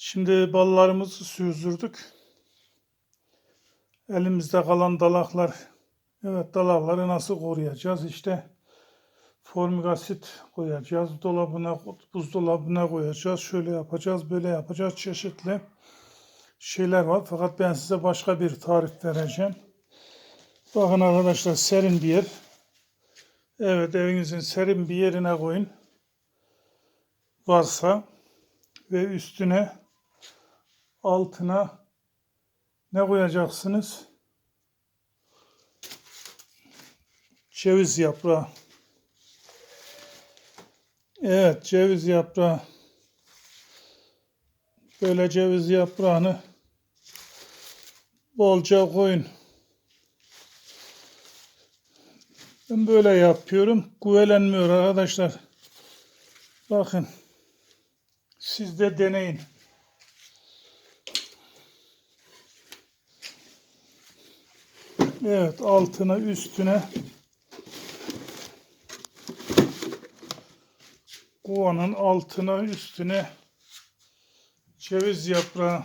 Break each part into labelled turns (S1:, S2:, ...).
S1: Şimdi ballarımızı süzdürdük. Elimizde kalan dalaklar. Evet dalakları nasıl koruyacağız? İşte formik asit koyacağız. Dolabına, buzdolabına koyacağız. Şöyle yapacağız, böyle yapacağız. Çeşitli şeyler var. Fakat ben size başka bir tarif vereceğim. Bakın arkadaşlar serin bir yer. Evet evinizin serin bir yerine koyun. Varsa ve üstüne altına ne koyacaksınız? Ceviz yaprağı. Evet, ceviz yaprağı. Böyle ceviz yaprağını bolca koyun. Ben böyle yapıyorum. Güvelenmiyor arkadaşlar. Bakın. Siz de deneyin. Evet altına üstüne kovanın altına üstüne ceviz yaprağı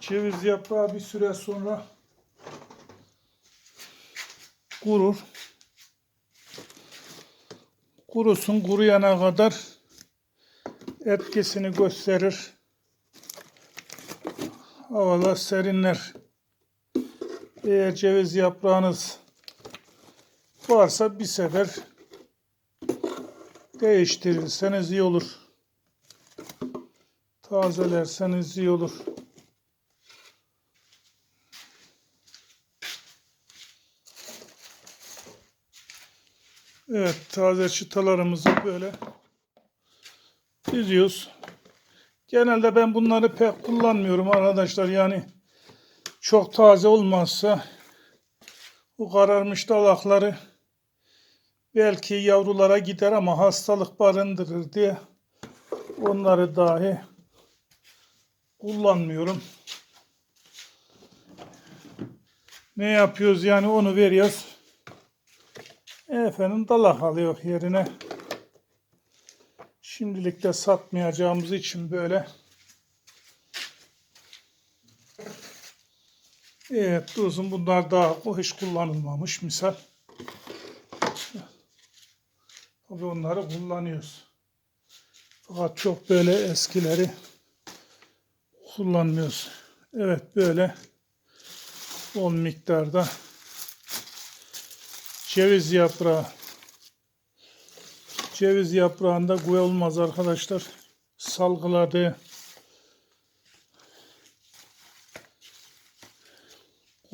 S1: ceviz yaprağı bir süre sonra kurur. Kurusun kuruyana kadar etkisini gösterir. Havalar serinler. Eğer ceviz yaprağınız varsa bir sefer değiştirirseniz iyi olur. Tazelerseniz iyi olur. Evet, taze çıtalarımızı böyle diziyoruz. Genelde ben bunları pek kullanmıyorum arkadaşlar. Yani çok taze olmazsa bu kararmış dalakları belki yavrulara gider ama hastalık barındırır diye onları dahi kullanmıyorum. Ne yapıyoruz yani onu veriyoruz. Efendim dalak alıyor yerine. Şimdilik de satmayacağımız için böyle. Evet dursun bunlar daha o hiç kullanılmamış misal. Tabii onları kullanıyoruz. Fakat çok böyle eskileri kullanmıyoruz. Evet böyle bol miktarda ceviz yaprağı ceviz yaprağında olmaz arkadaşlar. Salgıladı.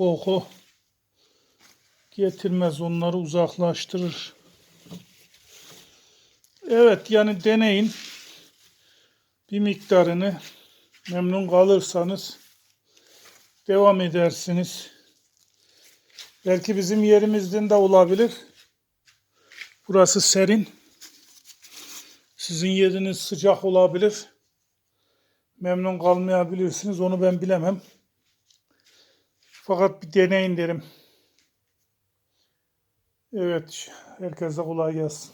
S1: Koku getirmez onları uzaklaştırır. Evet yani deneyin. Bir miktarını memnun kalırsanız devam edersiniz. Belki bizim yerimizden de olabilir. Burası serin. Sizin yeriniz sıcak olabilir. Memnun kalmayabilirsiniz. Onu ben bilemem. Fakat bir deneyin derim. Evet. Herkese kolay gelsin.